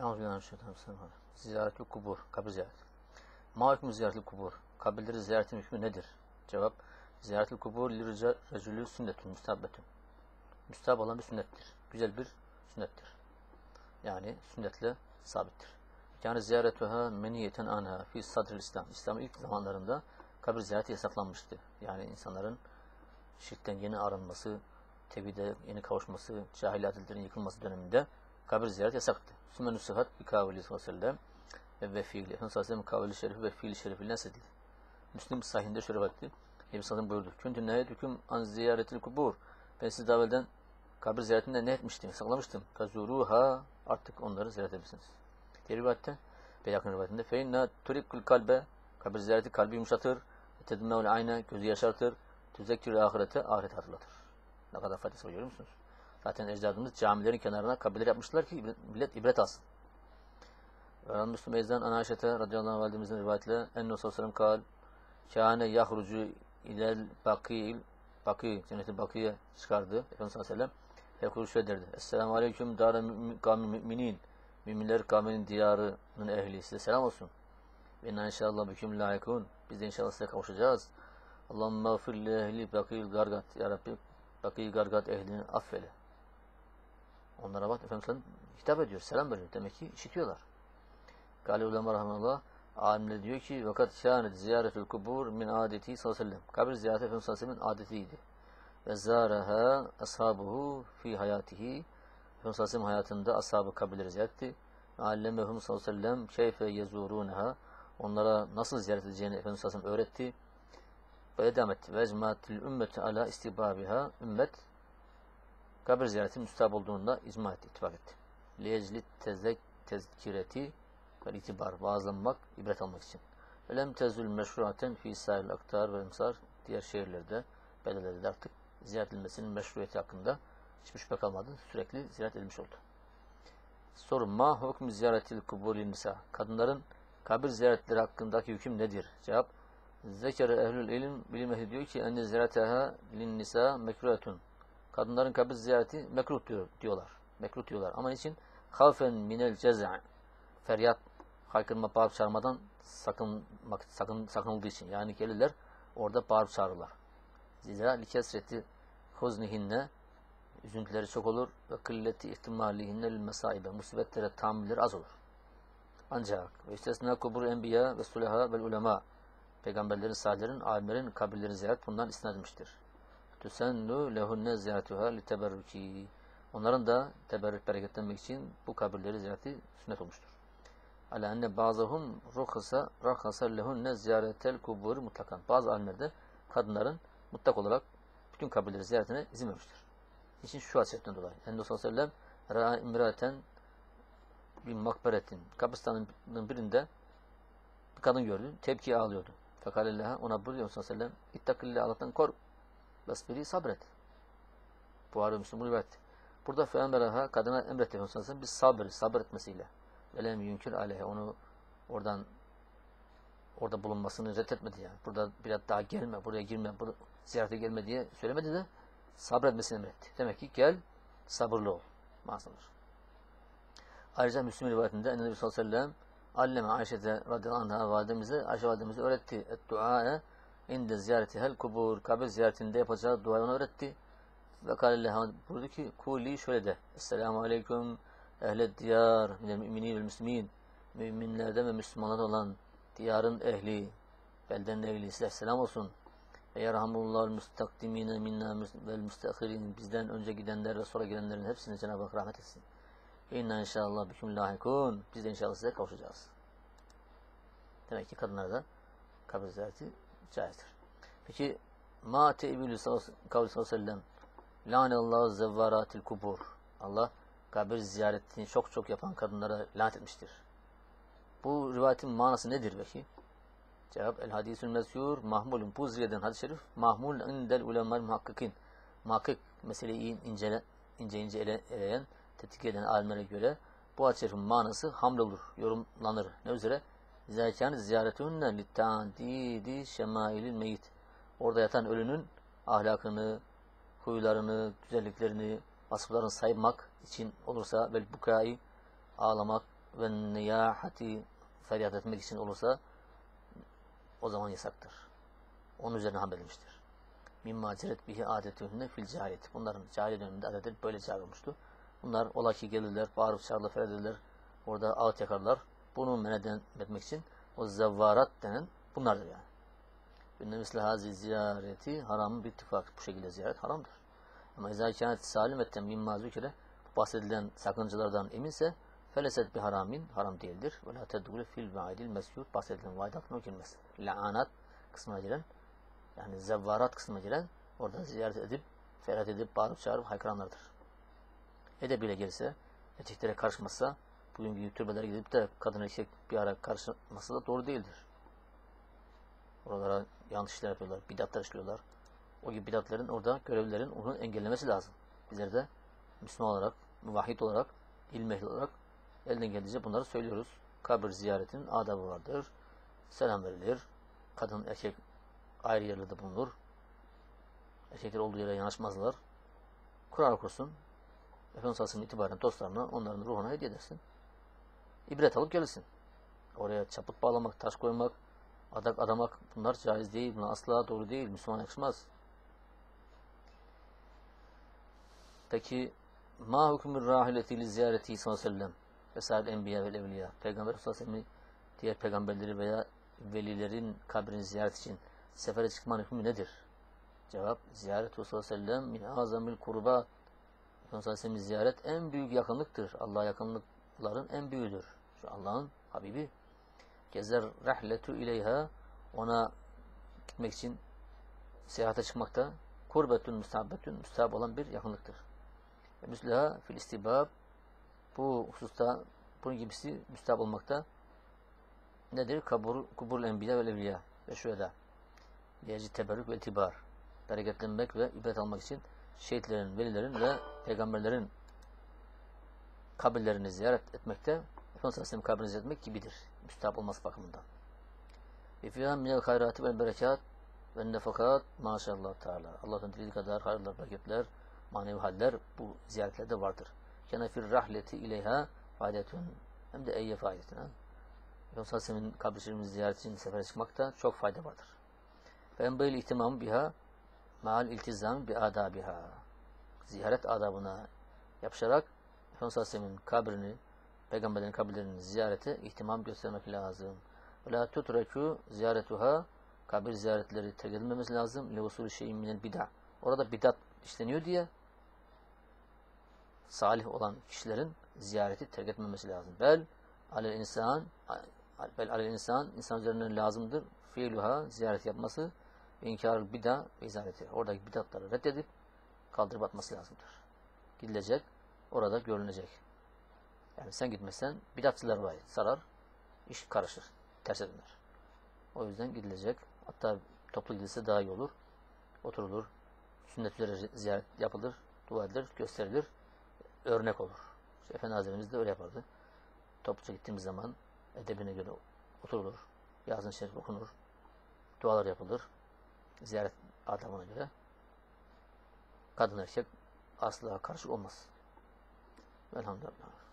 Euzubillahimineşşeytanirracim. Ziyaretli kubur, kabir ziyareti. Ma hükmü ziyaretli kubur? Kabirleri ziyaretin hükmü nedir? Cevap, ziyaretli kubur li rejülü sünnetün, müstahabbetün. Müstahab olan bir sünnettir. Güzel bir sünnettir. Yani sünnetle sabittir. Yani ziyaretuha meniyeten anha fi sadril İslam. İslam'ın ilk zamanlarında kabir ziyareti yasaklanmıştı. Yani insanların şirkten yeni arınması, tevhide yeni kavuşması, cahil adetlerin yıkılması döneminde kabir ziyaret yasaktı. Sümenü sıhhat bir kavli sallallahu ve fiili. Efendimiz sallallahu kavli şerifi ve fiili şerifi nesedildi. Müslim sahihinde şöyle baktı. Nebi sallallahu buyurdu. Küntü nehet hüküm an ziyaretil kubur. Ben sizi daha kabir ziyaretinde ne etmiştim, saklamıştım. Kazuruha artık onları ziyaret edebilirsiniz. Diğer rivayette ve yakın rivayetinde feinna turikul kalbe kabir ziyareti kalbi yumuşatır. Tedmeul ayna gözü yaşartır. Tüzekkür ahirete ahiret hatırlatır. Ne kadar faydası var görüyor musunuz? Zaten ecdadımız camilerin kenarına kabirler yapmışlar ki millet ibret alsın. Öğren Müslüm Ezden Anaşete radıyallahu anh validemizin rivayetle Ennu sallallahu kal Kâne yahrucu ilel bakîl Bakî, cenneti Bakî'ye çıkardı. Efendimiz sallallahu aleyhi ve sellem Fekul şöyle derdi. Esselamu aleyküm dâre kâmi müminin Müminler kavminin diyarının ehli. Size selam olsun. Ve inna inşallah büküm layıkun. Biz de inşallah size kavuşacağız. Allahümme mağfir li ehli bakîl gargat. Ya Rabbi bakîl gargat ehlini affeyle. Onlara bak Efendimiz hitap ediyor, selam veriyor. Demek ki işitiyorlar. Gali ulema rahmanullah alimler diyor ki vakat kânet ziyaretül kubur min adeti sallallahu aleyhi ve sellem. Kabir ziyareti Efendimiz sallallahu aleyhi ve sellem'in adetiydi. Ve zâreha ashabuhu fi hayatihi. Efendimiz sallallahu ve hayatında ashabı kabirleri ziyaret etti. Allemehum sallallahu aleyhi ve sellem keyfe yezuruneha. Onlara nasıl ziyaret edeceğini Efendimiz sallallahu aleyhi ve sellem öğretti. Böyle devam etti. Ve ecmatil ümmeti ala istibabiha. Ümmet kabir ziyareti müstahap olduğunda icma etti, ittifak etti. Liyeclit tezek tezkireti ve itibar, vaazlanmak, ibret almak için. Velem tezül meşruaten fi sahil aktar ve emsar diğer şehirlerde, beldelerde artık ziyaret edilmesinin meşruiyeti hakkında hiçbir şüphe kalmadı. Sürekli ziyaret edilmiş oldu. Soru ma hukm ziyaretil kubuli nisa. Kadınların kabir ziyaretleri hakkındaki hüküm nedir? Cevap Zekere ehlül ilim bilim ehli diyor ki enne ziyareteha lin nisa mekruhetun. Kadınların kabir ziyareti mekruh diyor, diyorlar. Mekruh diyorlar. Ama için havfen minel ceza feryat haykırma bağırıp çağırmadan sakınmak, sakın, sakınıldığı için. Yani gelirler orada bağırıp çağırırlar. Zira likesreti huznihinne üzüntüleri çok olur ve kılleti ihtimalihinne mesaibe musibetlere tahammülleri az olur. Ancak ve istesna kubur enbiya ve suleha ve ulema peygamberlerin, salihlerin, alimlerin kabirlerini ziyaret bundan edilmiştir. Tüsennu lehunne ziyaretuha li teberruki. Onların da teberrük bereketlenmek için bu kabirleri ziyareti sünnet olmuştur. Ala enne bazıhum ruhsa rahasa lehunne ziyaretel kubur mutlakan. Bazı alimlerde kadınların mutlak olarak bütün kabirleri ziyaretine izin vermiştir. İçin şu hasiyetten dolayı. Enne sallallahu aleyhi ve sellem ra'a imraten bir makberetin kabristanın birinde bir kadın gördü. Tepki ağlıyordu. Fekalellaha ona buyuruyor sallallahu aleyhi ve sellem ittakillah Allah'tan kork. Basbiri sabret. Buhari Müslüm rivayet. Burada Feamberaha kadına emretti Efendimiz bir sabır, sabretmesiyle. Velem yünkür aleyhe onu oradan orada bulunmasını reddetmedi yani. Burada biraz daha gelme, buraya girme, burada ziyarete gelme diye söylemedi de sabretmesini emretti. Demek ki gel, sabırlı ol. Masallar. Ayrıca Müslüm rivayetinde Nebi sallallahu aleyhi ve sellem Alleme Ayşe'de radıyallahu anh'a validemize, Ayşe validemize öğretti. Et dua'e inde ziyareti hel kubur kabir ziyaretinde yapacağı duayı ona öğretti. Ve kâlellâhe buyurdu ki kuli şöyle de Esselamu aleyküm ehled diyar minel müminin ve müslümin müminlerden ve Müslümanlardan olan diyarın ehli beldenin ehli size selam olsun. Ve yerhamullah müstakdimine minna vel müstahirin bizden önce gidenler ve sonra gelenlerin hepsine Cenab-ı Hak rahmet etsin. İnna inşallah büküm lahikun. Biz de inşallah size kavuşacağız. Demek ki kadınlara da kabir ziyareti caizdir. Peki ma te'ibülü kavli sallallahu aleyhi ve sellem lanallahu zevvaratil kubur. Allah kabir ziyaretini çok çok yapan kadınlara lanet etmiştir. Bu rivayetin manası nedir peki? Cevap el hadisül mesyur mahmulun. Bu ziyeden hadis-i şerif mahmul indel ulemel muhakkikin. Muhakkik meseleyi incele, ince ince ele, eleyen, tetkik eden alimlere göre bu hadis-i şerifin manası hamle olur, yorumlanır. Ne üzere? Zâkân ziyaretûnne littâdîdi şemâilil meyit. Orada yatan ölünün ahlakını, huylarını, güzelliklerini, vasıflarını saymak için olursa vel bukai ağlamak, ve niyahati feryat etmek için olursa o zaman yasaktır. Onun üzerine hamledilmiştir. Mimma ceret bihi adetühünne fil cahiliyet. Bunların cahiliye döneminde adetleri böyle çağrılmıştı. Bunlar ola ki gelirler, bağırıp çağırırlar, feryat Orada ağıt yakarlar. Bunu men etmek için o zevvarat denen bunlardır yani. Ünne misle hazi ziyareti haram bir ittifak. Bu şekilde ziyaret haramdır. Ama izâ kânet salimetten mimma zükre bahsedilen sakıncalardan eminse feleset bir haramin haram değildir. Ve la tedûle fil vaidil mesyûd bahsedilen vaid altına girmez. La'anat kısmına giren yani zevvarat kısmına giren orada ziyaret edip feryat edip bağırıp çağırıp haykıranlardır. Edebiyle gelirse erkeklere karışmazsa bugünkü türbelere gidip de kadın erkek bir ara karışması da doğru değildir. Oralara yanlış yapıyorlar, bidatlar işliyorlar. O gibi bidatların orada görevlilerin onu engellemesi lazım. Bizler de Müslüman olarak, muvahhid olarak, ehli olarak elden geldiğince bunları söylüyoruz. Kabir ziyaretinin adabı vardır. Selam verilir. Kadın, erkek ayrı yerlerde bulunur. Erkekler olduğu yere yanaşmazlar. Kur'an okursun. Efendimiz Aleyhisselam itibaren dostlarına onların ruhuna hediye edersin. İbret alıp gelirsin. Oraya çaput bağlamak, taş koymak, adak adamak bunlar caiz değil. Bunlar asla doğru değil. Müslüman yakışmaz. Peki ma hükmü rahileti li ziyareti sallallahu aleyhi ve sellem vesaire enbiya ve evliya Peygamber sallallahu diğer peygamberleri veya velilerin kabrini ziyaret için sefere çıkmanın hükmü nedir? Cevap ziyaret sallallahu aleyhi ve sellem min azamil kurba Efendimiz Aleyhisselam'ın ziyaret en büyük yakınlıktır. Allah'a yakınlıkların en büyüğüdür. Şu Allah'ın Habibi. Gezer rahletu ileyha ona gitmek için seyahate çıkmakta kurbetün müstahabbetün müstahap olan bir yakınlıktır. Ve müslaha fil istibab bu hususta bunun gibisi müstahap olmakta nedir? Kabur, kubur enbiya ve evliya ve şöyle liyeci teberrük ve itibar bereketlenmek ve ibret almak için şehitlerin, velilerin ve peygamberlerin kabirlerini ziyaret etmekte Efendimiz Aleyhisselam kabrini ziyaret gibidir. Müstahap olması bakımından. Ve fiyâ minel hayrâti ve berekat ve nefakat maşallah teala. Allah'ın dilediği kadar hayırlar, bereketler, manevi haller bu ziyaretlerde vardır. Kene fir rahleti ileyha faydetun. Hem de eyye faydetun. Efendimiz Aleyhisselam'ın kabri şerifini ziyaret için sefere çıkmakta çok fayda vardır. Ve enbeyl ihtimam biha maal iltizam bi adabiha. Ziyaret adabına yapışarak Efendimiz Aleyhisselam'ın kabrini, peygamberlerin kabirlerini ziyarete ihtimam göstermek lazım. La tutreku ziyaretuha kabir ziyaretleri terk edilmemesi lazım. Le usulü şeyin minel bid'a. Orada bidat işleniyor diye salih olan kişilerin ziyareti terk etmemesi lazım. Bel alel insan bel alel insan insan üzerine lazımdır fiiluha ziyaret yapması ve inkarül bida ve izaleti. Oradaki bidatları reddedip kaldırıp atması lazımdır. Gidilecek, orada görünecek. Yani sen gitmezsen bidatçılar var, sarar, iş karışır, ters döner. O yüzden gidilecek. Hatta toplu gidilse daha iyi olur. Oturulur, sünnet üzere ziyaret yapılır, dua edilir, gösterilir, örnek olur. İşte Efendi Hazretlerimiz de öyle yapardı. Topluca gittiğimiz zaman edebine göre oturulur, yazın şerif okunur, dualar yapılır, ziyaret adamına göre kadın erkek asla karşı olmaz. Velhamdülillah.